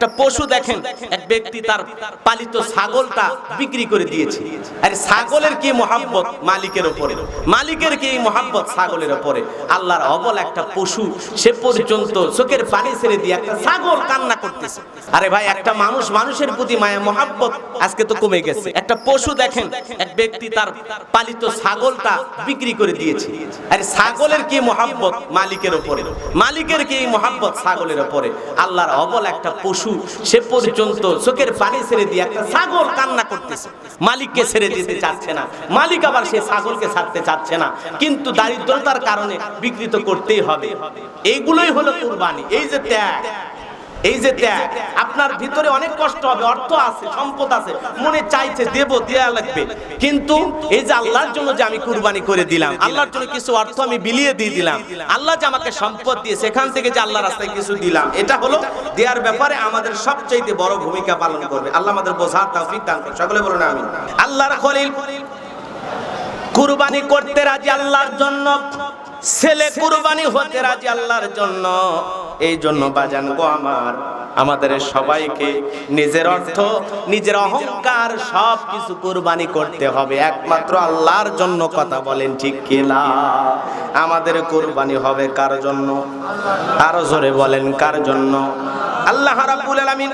একটা পশু দেখেন, এক ব্যক্তি তার পালিত ছাগলটা বিক্রি করে দিয়েছে। আর ছাগলের কি মহাব্বত? মালিকের উপরে মালিকের কি মহাব্বত? ছাগলের উপরে আল্লাহর অবল একটা পশু, সে পর্যন্ত চোখের পানি ছেড়ে দিয়ে একটা ছাগল কান্না করতেছে। আরে ভাই, একটা মানুষ মানুষের প্রতি মায়া, মহাব্বত আজকে তো কমে গেছে। একটা পশু দেখেন, এক ব্যক্তি তার পালিত ছাগলটা বিক্রি করে দিয়েছে। আর ছাগলের কি মহাব্বত? মালিকের উপরে মালিকের কি মহাব্বত? ছাগলের উপরে আল্লাহর অবল একটা পশু সে পর্যন্ত চোখের পানি ছেড়ে দিয়ে একটা ছাগল কান্না করতেছে। মালিককে ছেড়ে দিতে চাচ্ছে না। মালিক আবার সে ছাগলকে ছাড়তে চাচ্ছে না। কিন্তু দারিদ্রতার কারণে বিকৃত করতেই হবে। এইগুলোই হলো কুরবানি। এই যে ত্যাগ এই যে ত্যাগ, আপনার ভিতরে অনেক কষ্ট হবে, অর্থ আছে, সম্পদ আছে, মনে চাইছে, দেব, দেয়া লাগবে। কিন্তু এই যে আল্লাহর জন্য যে আমি কুরবানি করে দিলাম, আল্লাহর জন্য কিছু অর্থ আমি বিলিয়ে দিয়ে দিলাম, আল্লাহ যে আমাকে সম্পদ দিয়ে সেখান থেকে যে আল্লাহ রাস্তায় কিছু দিলাম, এটা হলো দেওয়ার ব্যাপারে আমাদের সবচাইতে বড় ভূমিকা পালন করবে। আল্লাহ আমাদের বোঝার তৌফিক দান করুন। সকলে বলুন আমি আল্লাহর খলিল, কুরবানি করতে রাজি আল্লাহর জন্য, ছেলে কুরবানি হতে রাজি আল্লাহর জন্য। এই জন্য বাজান গো আমার, আমাদের সবাইকে নিজের অর্থ, নিজের অহংকার সব কিছু কোরবানি করতে হবে। একমাত্র আল্লাহর জন্য কথা বলেন ঠিক কিনা আমাদের কোরবানি হবে কার জন্য? আরও জোরে বলেন, কার জন্য? আল্লাহ রাব্বুল আলামিন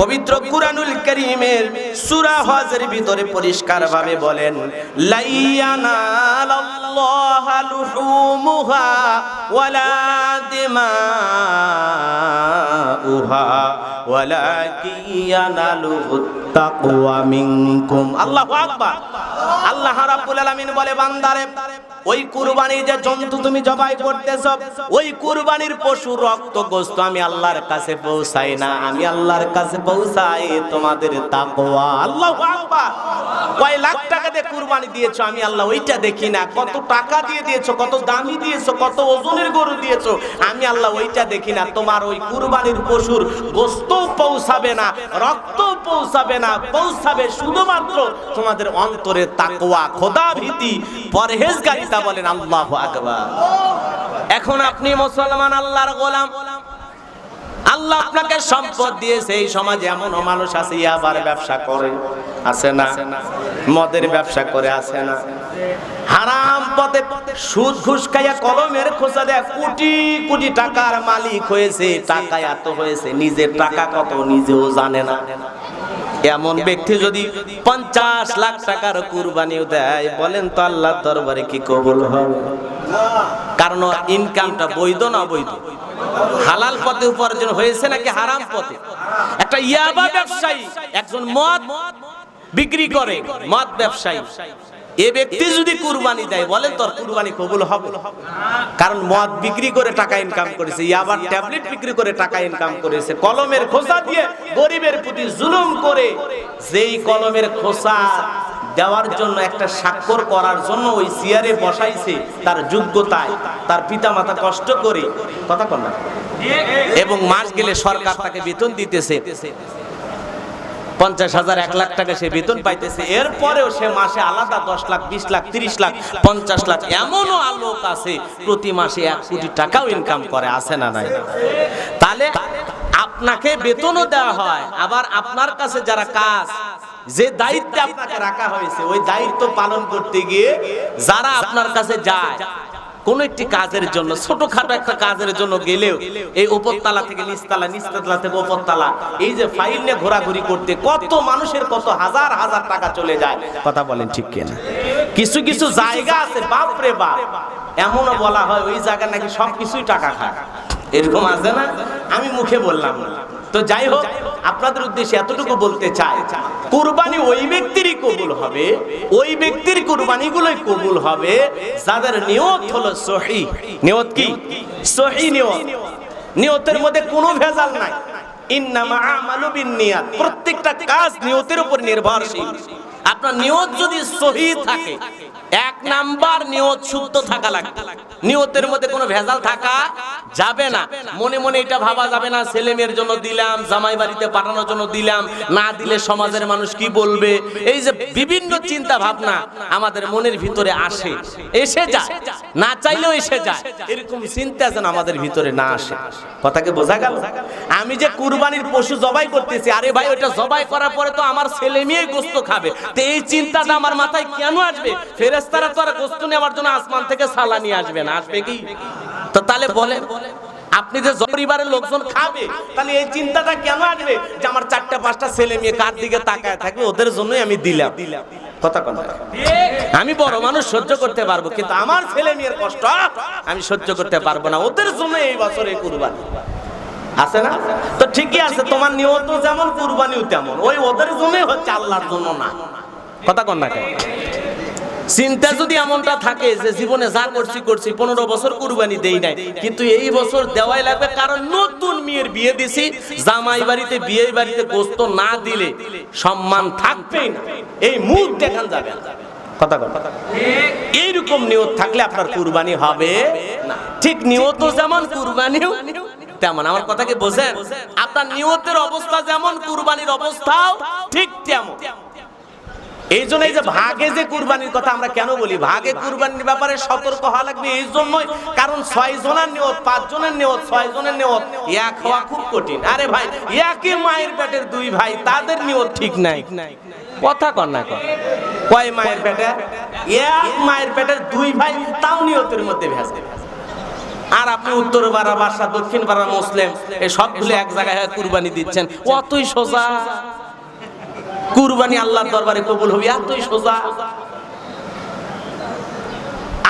পবিত্র কুরআনুল কারীমের সূরা হজের ভিতরে পরিষ্কার ভাবে বলেন লাইয়ানালাল্লাহা লুহুমুহা ওয়ালা দিমাউহা। আল্লাহু আমি আল্লাহর কাছে পৌঁছাই না। আমি আল্লাহর কাছে পৌঁছাই তোমাদের কয় লাখ টাকা দিয়ে কুরবানি দিয়েছ আমি আল্লাহ, ওইটা দেখি না। কত টাকা দিয়ে দিয়েছ, কত দামি দিয়েছ, কত ওজনের গরু দিয়েছ, আমি আল্লাহ, ওইটা দেখি না। তোমার ওই কুরবানির পশুর গোস্ত পৌঁছাবে না, রক্ত পৌঁছাবে না, পৌঁছাবে শুধুমাত্র তোমাদের অন্তরে খোদা ভীতি, পরহেজগারিতা বলেন আল্লাহু আকবার। এখন আপনি মুসলমান, আল্লাহর গোলাম আল্লাহ আপনাকে সম্পদ দিয়েছে, এই সমাজে এমনও মানুষ আছে, ইয়াবার ব্যবসা করে, আছে না? মদের ব্যবসা করে, আছে না? হারাম পথে সুদ ঘুষ খাইয়া কলমের খোঁচা দেয় কোটি কোটি টাকার মালিক হয়েছে, টাকা এত হয়েছে, নিজের টাকা কত নিজেও জানে না। এমন ব্যক্তি যদি পঞ্চাশ লাখ টাকার কুরবানিও দেয়, বলেন তো আল্লাহ দরবারে কি কবুল হবে? কারণ ইনকামটা বৈধ না বৈধ হালাল পথে উপার্জন হয়েছে নাকি হারাম পথে? একটা ইয়াবা ব্যবসায়ী একজন মদ বিক্রি করে, মদ ব্যবসায়ী। এ ব্যক্তি যদি কুরবানি দেয় বলেন তোর কুরবানি কবুল হবে। কারণ মদ বিক্রি করে টাকা ইনকাম করেছে, ইয়াবার ট্যাবলেট বিক্রি করে টাকা ইনকাম করেছে। কলমের খোসা দিয়ে গরিবের প্রতি জুলুম করে, যেই কলমের খোসা দেওয়ার জন্য, একটা স্বাক্ষর করার জন্য ওই চেয়ারে বসাইছে তার যোগ্যতায়। তার পিতামাতা কষ্ট করে, কথা কন এবং মাস গেলে সরকার তাকে বেতন দিতেছে। পঞ্চাশ হাজার, এক লাখ টাকা সে বেতন পাইতেছে। এরপরেও সে মাসে আলাদা দশ লাখ, বিশ লাখ, তিরিশ লাখ, পঞ্চাশ লাখ, এমনও আলোক আছে, প্রতি মাসে এক কোটি টাকাও ইনকাম করে, আছে না নাই? তাহলে আপনাকে বেতনও দেওয়া হয়, আবার আপনার কাছে যারা কাজ যে দায়িত্বে আপনাকে রাখা হয়েছে, ওই দায়িত্ব পালন করতে গিয়ে যারা আপনার কাছে যায়, কোন একটি কাজের জন্য, ছোটখাটো একটা কাজের জন্য গেলেও এই উপরতলা থেকে নিচতলা নিচতলা থেকে উপরতলা, এই যে ফাইল নিয়ে ঘোরাঘুরি করতে কত মানুষের কত হাজার হাজার টাকা চলে যায়, কথা বলেন ঠিক কিনা? কিছু কিছু জায়গা আছে বাপ রে বাপ, এমনও বলা হয় ওই জায়গা নাকি সবকিছুই টাকা খায়। এরকম আছে না? আমি মুখে বললাম তো যাই হোক আপনাদের উদ্দেশ্যে এতটুকু বলতে চাই, কুরবানি ওই ব্যক্তিরই কবুল হবে, ওই ব্যক্তির কুরবানিগুলোই কবুল হবে, যাদের নিয়ত হলো সহি। নিয়ত কি? সহি নিয়ত। নিয়তের মধ্যে কোনো ভেজাল নাই। প্রত্যেকটা কাজ নিয়তের উপর নির্ভরশীল। আপনার নিয়ত যদি সহি থাকে এক নাম্বার নিয়ত শুদ্ধ থাকা লাগবে। নিয়তের মধ্যে কোনো ভেজাল থাকা যাবে না। মনে মনে এটা ভাবা যাবে না, ছেলে মেয়ের জন্য দিলাম, জামাই বাড়িতে পাঠানোর জন্য দিলাম, না দিলে সমাজের মানুষ কি বলবে? এই যে বিভিন্ন চিন্তা ভাবনা আমাদের মনের ভিতরে আসে। এসে যায়, না চাইলেও এসে যায়। এরকম চিন্তা যেন আমাদের ভিতরে না আসে। কথাকে বোঝা গেল? আমি যে কুরবানির পশু জবাই করতেছি, আরে ভাই ওটা জবাই করার পরে তো আমার ছেলে মেয়ে গোস্ত খাবে। তো এই চিন্তাটা আমার মাথায় কেন আসবে? ফেরেস্তারা তো আর গোস্ত নেওয়ার জন্য আসমান থেকে সালানি আসবে না, আসবে কি? তো তাহলে বলেন, আপনি যে পরিবারের লোকজন খাবে, তাহলে এই চিন্তাটা কেন আসবে যে আমার চারটা, পাঁচটা ছেলে মেয়ে কার দিকে তাকায় থাকবে? ওদের জন্যই আমি দিলাম। কথা আমি বড় মানুষ সহ্য করতে পারব, কিন্তু আমার ছেলে মেয়ের কষ্ট আমি সহ্য করতে পারব না। ওদের জন্য এই বছর কুরবানি। আছে না? তো ঠিকই আছে, তোমার নিয়ত যেমন, কুরবানিও তেমন। ওই ওদের জন্যই হচ্ছে আল্লাহর জন্য না। কথা কন না চিন্তা যদি এমনটা থাকে যে জীবনে যা করছি করছি, পনেরো বছর কুরবানি দেই নাই। কিন্তু এই বছর দেওয়াই লাগবে কারণ নতুন মেয়ের বিয়ে দিছি, জামাই বাড়িতে, বিয়ে বাড়িতে গোস্ত না দিলে সম্মান থাকবেই না। এই মুখ দেখান যাবে। এইরকম নিয়ত থাকলে আপনার কুরবানি হবে ঠিক নিয়ত যেমন তেমন। আমার কথা কি বোঝেন? আপনার নিয়তের অবস্থা যেমন কুরবানির অবস্থাও ঠিক তেমন। এই জন্য এই যে ভাগে যে কুরবানির কথা আমরা কেন বলি? ভাগে কুরবানির ব্যাপারে সতর্ক হওয়া লাগবে এই জন্যই কারণ ছয় জনের নিয়ত, পাঁচ জনের নিয়ত, ছয় জনের নিয়ত এক হওয়া খুব কঠিন। আরে ভাই, একই মায়ের পেটের দুই ভাই, তাদের নিয়ত ঠিক নাই। কথা কর না কর। কয় মায়ের পেটে? এক মায়ের পেটের দুই ভাই, তাও নিয়তের মধ্যে ভেসে আর আপনি উত্তর পাড়া বাসা দক্ষিণ পাড়া মুসলিম, এই সবগুলো এক জায়গায় কুরবানি দিচ্ছেন। অতই সোজা। কুরবানি আল্লাহর দরবারে কবুল হবে এতই সোজা।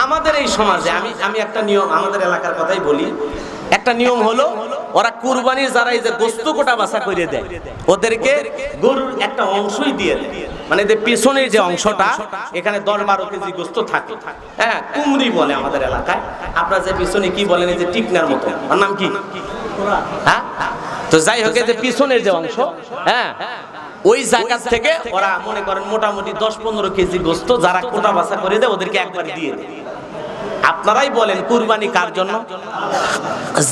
আমাদের এই সমাজে আমি আমি একটা নিয়ম আমাদের এলাকার কথাই বলি। একটা নিয়ম হলো ওরা কুরবানির যারা এই যে গোস্ত কোটা বাসা করে দেয় ওদেরকে গরুর একটা অংশই দিয়ে দেয়। মানে যে পেছনের যে অংশটা এখানে দশ বারো কেজি গোস্ত থাকে। হ্যাঁ কুমড়ি বলে আমাদের এলাকায়। আপনার যে পিছনে কি বলেন এই যে টিকনার মতো। ওর নাম কি? হ্যাঁ? তো যাই হোক যে পিছনের যে অংশ হ্যাঁ ওই জায়গা থেকে ওরা মনে করেন মোটামুটি দশ পনেরো কেজি গোস্ত যারা কোটা বাসা করে দেয়, ওদেরকে একবার দিয়ে আপনারাই বলেন, কুরবানি কার জন্য?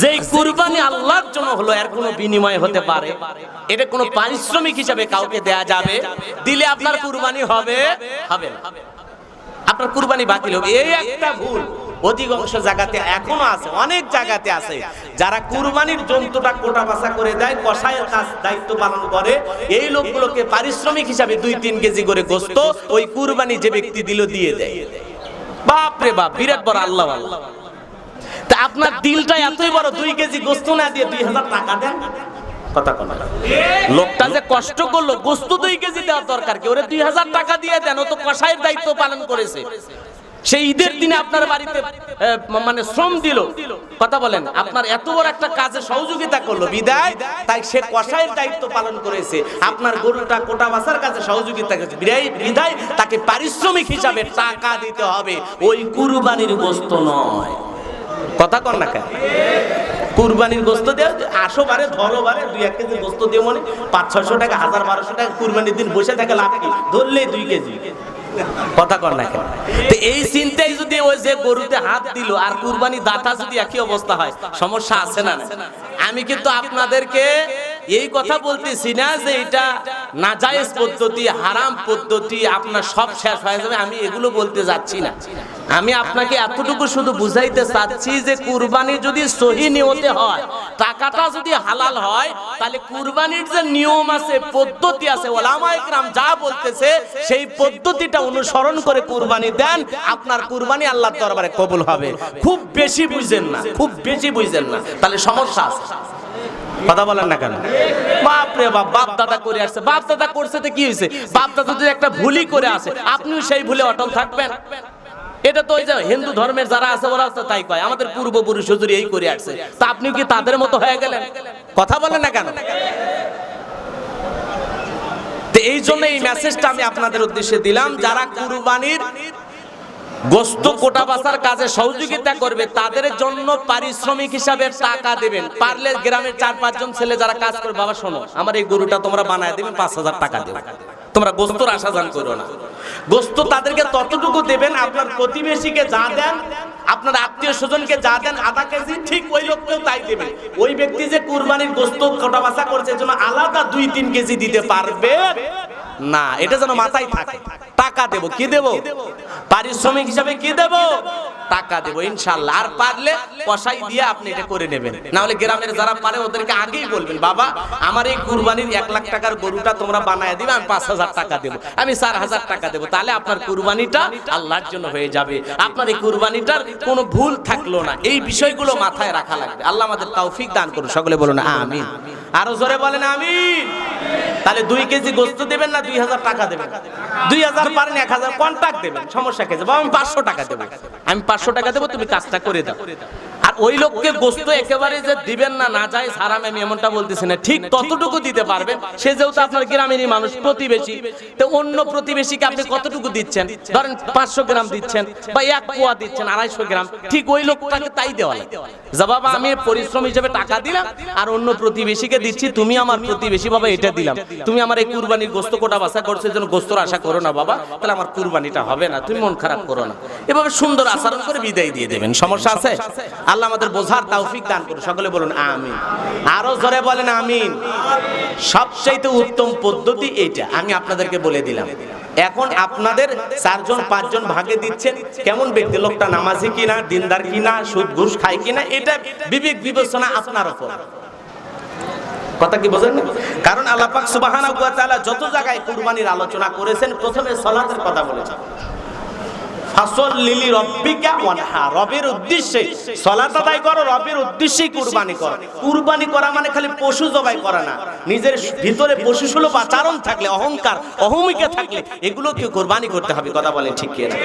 যেই কুরবানি আল্লাহর জন্য হলো, এর কোনো বিনিময় হতে পারে। এটা কোনো পারিশ্রমিক হিসাবে কাউকে দেয়া যাবে। দিলে আপনার কুরবানি হবে হবে আপনার কুরবানি বাতিল হবে। এই একটা ভুল। অধিকাংশ জায়গাতে এখনও আছে, অনেক জায়গাতে আছে। যারা কুরবানির জন্তুটা কোটা বাসা করে দেয় কষায়ের কাজ দায়িত্ব পালন করে, এই লোকগুলোকে পারিশ্রমিক হিসাবে দুই তিন কেজি করে গোস্ত ওই কুরবানি যে ব্যক্তি দিল দিয়ে দেয়। বাপ রে বাপ, বিরাট বড় আল্লাহ আল্লাহ তা আপনার দিলটা এতই বড়, দুই কেজি গোস্ত না দিয়ে দুই হাজার টাকা দেন? লোকটা যে কষ্ট করল, গোস্ত দুই কেজি দেওয়ার দরকার কি? ওরে দুই হাজার টাকা দিয়ে দেন, ও তো কষাইয়ের দায়িত্ব পালন করেছে। সেই ঈদের দিনে আপনার বাড়িতে মানে শ্রম দিল। কথা বলেন, আপনার এত বড় একটা কাজে সহযোগিতা করল, বিদায়, তাই সে কষাইয়ের দায়িত্ব পালন করেছে। আপনার গরুটা কোটা বাসার কাছে সহযোগিতা করেছে। বিদায় বিদায়, তাকে পারিশ্রমিক হিসাবে টাকা দিতে হবে। ওই কুরবানির গোস্ত নয়। কথা কর না কেন? কুরবানির গোস্ত দিয়ে আসো বারে, ধরো বারে, দুই এক কেজি গোস্ত দিয়ে মনে পাঁচ ছশো টাকা, হাজার বারোশো টাকা কুরবানির দিন বসে থাকে, লাভ কি? ধরলেই দুই কেজি। কথা কর না তো এই চিন্তায় যদি ওই যে গরুতে হাত দিল আর কুরবানি দাতা যদি একই অবস্থা হয়, সমস্যা আছে না আমি কিন্তু আপনাদেরকে এই কথা বলতেছি না যে এটা নাজায়েজ পদ্ধতি, হারাম পদ্ধতি, আপনার সব শেষ হয়ে যাবে, আমি এগুলো বলতে যাচ্ছি না। আমি আপনাকে এতটুকু শুধু বুঝাইতে চাচ্ছি যে কুরবানি যদি সহি নিয়তে হয়, টাকাটা যদি হালাল হয়, তাহলে কুরবানির যে নিয়ম আছে, পদ্ধতি আছে ওলামা ইকরাম যা বলতেছে, সেই পদ্ধতিটা অনুসরণ করে কুরবানি দেন, আপনার কুরবানি আল্লাহর দরবারে কবুল হবে। খুব বেশি বুঝেন না, খুব বেশি বুঝেন না, তাহলে সমস্যা আছে। কথা বলেন না কেন? বাপ রে বাপ বাপ দাদা করে আসছে। বাপ দাদা করছে তো কি হয়েছে? বাপ দাদা যদি একটা ভুলই করে আসে আপনিও সেই ভুলে অটল থাকবেন। এটা তো ওই যে হিন্দু ধর্মের যারা আছে ওরা তো তাই কয় আমাদের পূর্বপুরুষ হুজুর এই করে আসছে। তা আপনিও কি তাদের মতো হয়ে গেলেন? কথা বলেন না কেন? তো এই জন্য এই মেসেজটা আমি আপনাদের উদ্দেশ্যে দিলাম যারা কুরবানির গোস্ত কোটা বাসার কাজে সহযোগিতা করবে, তাদের জন্য পারিশ্রমিক হিসাবে টাকা দেবেন। পারলে গ্রামের চার পাঁচজন ছেলে যারা কাজ বাবা, শোনো, আমার এই গরুটা তোমরা বানায় দেবে পাঁচ হাজার টাকা দেবে তোমরা গোস্তর আশা যান করো না। গোস্ত তাদেরকে ততটুকু দেবেন, আপনার প্রতিবেশীকে যা দেন, আপনার আত্মীয় স্বজনকে যা দেন, আধা কেজি, ঠিক ওই লোককেও তাই দেবেন। ওই ব্যক্তি যে কুরবানির গোস্ত কোটা বাসা করছে জন্য আলাদা দুই, তিন কেজি দিতে পারবে? না, এটা যেন মাথায় থাকে। টাকা দেব, কি দেব? পারিশ্রমিক হিসাবে কি দেব? টাকা দেবো ইনশাল্লাহ আর পারলে কষাই দিয়ে আপনি এটা করে নেবেন। না হলে গ্রামের যারা পারে, ওদেরকে আগেই বলবেন, বাবা, আমার এই কুরবানির এক লাখ টাকার গরুটা তোমরা বানায় দিবে, আমি পাঁচ হাজার টাকা দেবো। আমি চার হাজার টাকা দেবো। তাহলে আপনার কুরবানিটা আল্লাহর জন্য হয়ে যাবে। আপনার এই কুরবানিটার কোনো ভুল থাকল না। এই বিষয়গুলো মাথায় রাখা লাগবে। আল্লাহ আমাদের তৌফিক দান করুন। সকলে বলুন, আমিন। আরও জোরে বলেন, আমিন। তাহলে দুই কেজি গোস্ত দেবেন না দুই হাজার টাকা দেবেন? দুই হাজার পারেন, এক হাজার কন্ট্যাক্ট দেবেন, সমস্যা কে? যাব আমি পাঁচশো টাকা দেবো। আমি পাঁচশো টাকা দেবো, তুমি কাজটা করে দাও। আর ওই লোককে গোস্ত একেবারে যে দিবেন না না যায়, সারাম আমি এমনটা বলতেছি না। ঠিক ততটুকু দিতে পারবেন। সে যেহেতু আপনার গ্রামেরই মানুষ, প্রতিবেশী, তো অন্য প্রতিবেশীকে আপনি কতটুকু দিচ্ছেন? ধরেন পাঁচশো গ্রাম দিচ্ছেন বা এক পোয়া দিচ্ছেন, আড়াইশো গ্রাম, ঠিক ওই লোকটাকে তাই দেওয়া যা আমি পরিশ্রম হিসেবে টাকা দিলাম, আর অন্য প্রতিবেশীকে দিচ্ছি, তুমি আমার প্রতিবেশী বাবা এটা দিলাম। তুমি আমার এই কুরবানির গোস্ত কোটা বাসা করছে যেন গোস্তর আশা করো না বাবা। তাহলে আমার কুরবানিটা হবে না, তুমি মন খারাপ করো না। এভাবে সুন্দর আচরণ করে বিদায় দিয়ে দেবেন। সমস্যা আছে? আল্লাহ আমাদের বোঝার তৌফিক দান করুন। সকলে বলুন, আমিন। আরও জোরে বলেন, আমিন। সবচাইতে উত্তম পদ্ধতি এইটা। আমি আপনাদেরকে বলে দিলাম। এখন আপনাদের চারজন, পাঁচজন ভাগে দিচ্ছেন। কেমন ব্যক্তি? লোকটা নামাজি কিনা, দিনদার কিনা সুদ ঘুষ খায় কিনা, এটা বিবেক বিবেচনা আপনার উপর। কথা কি বোঝেন? কারণ আল্লাহ পাক সুবহানাহু ওয়া তাআলা যত জায়গায় কুরবানির আলোচনা করেছেন, প্রথমে সালাতের কথা বলেছেন। ফাসল লিলি রব্বিকা ওয়ানহা, রবের উদ্দেশ্যে সালাত আদায় করো, রবের উদ্দেশ্যেই কুরবানি করো। কুরবানি করা মানে খালি পশু জবাই করা না। নিজের ভিতরে পশু সুলভ আচরণ থাকলে, অহংকার, অহমিকা থাকলে এগুলোকে কুরবানি করতে হবে, কথা বলেন ঠিক কি না?